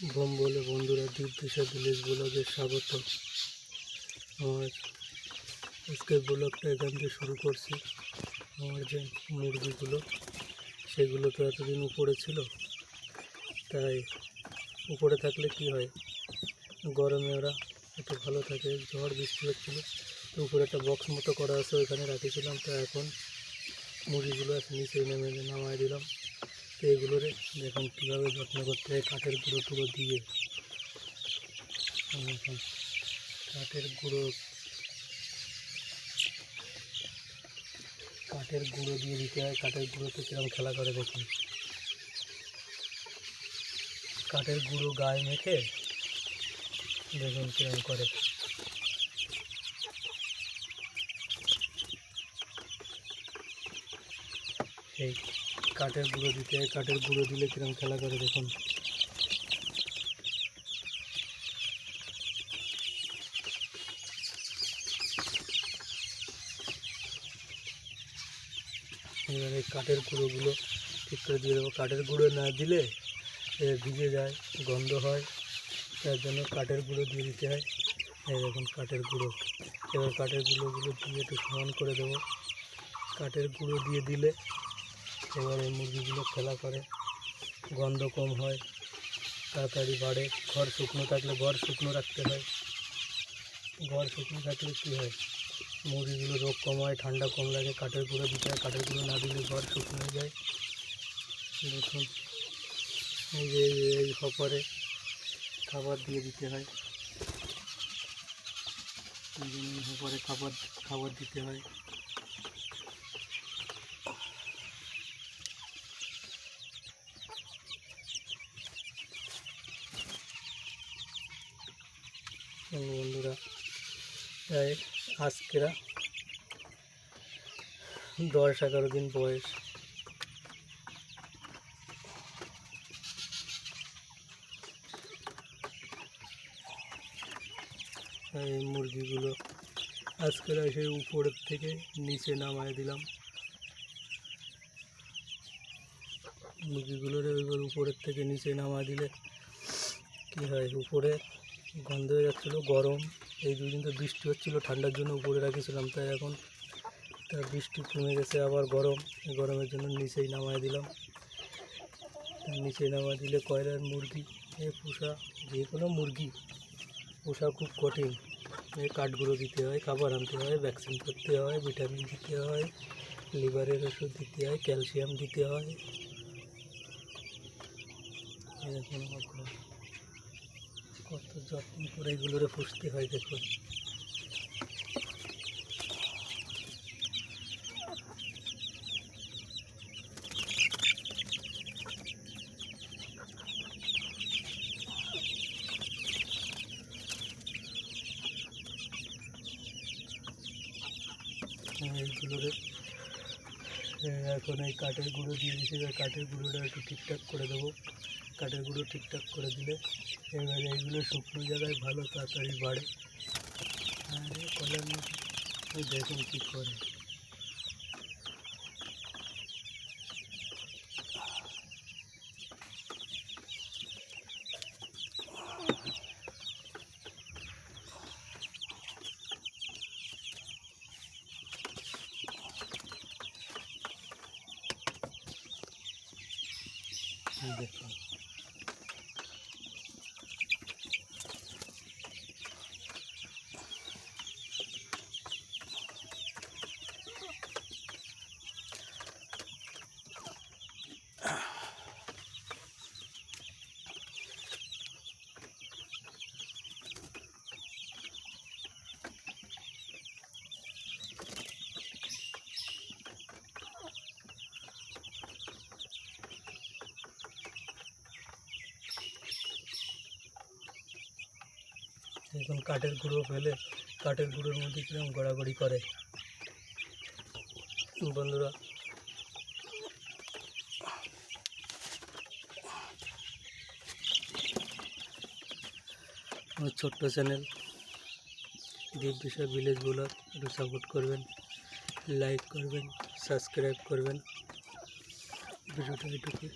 Bomb বলে বন্ধুরা দ্বীপ দিশা ভিলেজ ব্লগে স্বাগত। আমার আজকের ব্লগটা এখান থেকে শুরু করছি। আমার যে মুরগিগুলো, সেগুলো তো এতদিন উপরে ছিল। তাই উপরে থাকলে কি হয়? গরমে ওরা একটু ভালো থাকে, ঝড় বৃষ্টি হচ্ছিল। তো উপরে একটা বক্স মতো করা আছে, ওইখানে রাখেছিলাম। তো এখন মুরগিগুলো নিচে নেমে নামাই দিলাম। তো এগুলোরে দেখুন কীভাবে যত্ন করতে হয় কাঠের গুঁড়ো টুড়ো দিয়ে। কাঠের গুঁড়ো কাঠের গুঁড়ো দিয়ে দিতে হয়, কাঠের গুঁড়োতে কীরকম খেলা করে দেখুন। কাঠের গুঁড়ো গায়ে মেখে দেখুন কীরকম করে। এই কাঠের গুঁড়ো দিতে হয় কাঠের গুঁড়ো দিলে কীরকম খেলা করে দেখুন। এই কাঠের গুঁড়োগুলো ঠিক করে দিয়ে দেবো। কাঠের গুঁড়ো না দিলে ভিজে যায়, গন্ধ হয়, তার জন্য কাঠের গুঁড়ো দিয়ে দিতে হয়। এই দেখুন কাঠের গুঁড়ো। এবার কাঠের গুঁড়োগুলো দিয়ে একটু সমান করে দেবো। কাঠের গুঁড়ো দিয়ে দিলে এবার এই মুরগিগুলো খেলা করে, গন্ধ কম হয়, তাড়াতাড়ি বাড়ে। ঘর শুকনো থাকলে ঘর শুকনো রাখতে হয়। ঘর শুকনো থাকলে কী হয়? মুরগিগুলো রোগ কম হয়, ঠান্ডা কম লাগে, কাঠের গুঁড়ো দিতে হয়, কাঠের গুঁড়ো না দিলে ঘর শুকনো যায়। দেখুন, এই যে এই যে খাবার দিয়ে দিতে হয়। খাবার খাবার দিতে হয়। বন্ধুরা প্রায় আজকেরা দশ এগারো দিন বয়স। এই মুরগিগুলো আজকের এসে উপরের থেকে নিচে নামায় দিলাম। মুরগিগুলোর এবার উপরের থেকে নিচে নামায় দিলে কী হয়? উপরে গন্ধ হয়ে যাচ্ছিল, গরম। এই দুদিন তো বৃষ্টি হচ্ছিল, ঠান্ডার জন্য উপরে রাখিয়েছিলাম তাই এখন তা বৃষ্টি কমে গেছে, আবার গরম। এই গরমের জন্য নিচেই নামায় দিলাম। নিচে নামায় দিলে কয়লার মুরগি, এ পোষা, যে কোনো মুরগি পোষা খুব কঠিন। এ কাঠগুলো দিতে হয়, খাবার আনতে হয় ভ্যাকসিন করতে হয় ভিটামিন দিতে হয়, লিভারের ওষুধ দিতে হয় ক্যালসিয়াম দিতে হয়। এরকম। কত যত্ন করে এগুলোরে পুষতে হয় দেখুন। এইগুলোরে এ, এখন এই কাঠের গুঁড়ো দিয়ে দিয়েছি। এবার কাঠের গুঁড়োটা একটু ঠিকঠাক করে দেবো। কাঠের গুঁড়ো ঠিকঠাক করে দিলে এবারে এইগুলো শুকনো জায়গায় ভালো তাড়াতাড়ি বাড়ে। আর কলার দেখুন কী করে। এই এখন কাঠের গুঁড়ো ফেলে কাঠের গুঁড়োর মধ্যে কীরকম গড়াগড়ি করে। বন্ধুরা, আমার ছোট্ট চ্যানেল দ্বীপ বিষয় ভিলেজ ব্লগ একটু সাপোর্ট করবেন লাইক করবেন সাবস্ক্রাইব করবেন। ভিডিওটা এটুকু